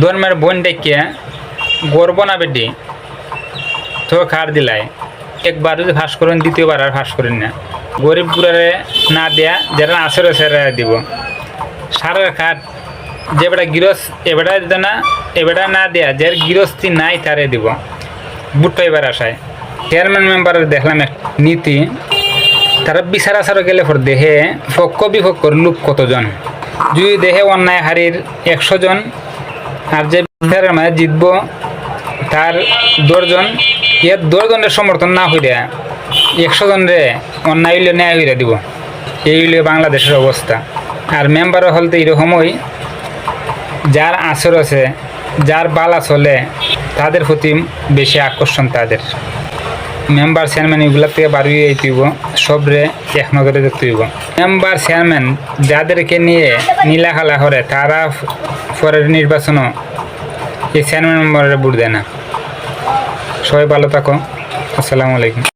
ধর্মের বোন ডেকে গর্ব না বেটি তো খার দিলাই একবার যদি ফাঁস করেন দ্বিতীয়বার আর ফাঁস করেন না গরিব গুড়ারে না দেয়া যারা আসরে সেরা দিব সারের খাট যে বেটা গিরস এবেটা দিত না এবেটা না দেয়া যার গৃহস্থী নাই তারে দিব বুট পাইবার আশায় চেয়ারম্যান মেম্বারের দেখলাম এক নীতি তারা বিচার আচার গেলে পর দেহে পক্ষ বিপক্ষর লোক কতজন যদি দেহে অন্যায় হারির একশো জন আর যে বিচারের মাঝে জিতব তার দশজন ইয়ার দশজনের সমর্থন না হইলে একশো জনরে অন্যায় হইলে ন্যায় হইলে দিব। এই হইলে বাংলাদেশের অবস্থা। আর মেম্বার হলতে এরকমই, যার আসর আছে, যার বালা চলে, তাদের প্রতি বেশি আকর্ষণ তাদের। মেম্বার চেয়ারম্যান এগুলো থেকে বাড়িয়ে তুইব সবরে এক নজরে দেখতে হইব মেম্বার চেয়ারম্যান যাদেরকে নিয়ে নীলা নীলাখালা করে, তারা পরের নির্বাচনও এই চেয়ারম্যান মেম্বারে ভোট দেয় না। সবাই ভালো থাকো। আসসালামু আলাইকুম।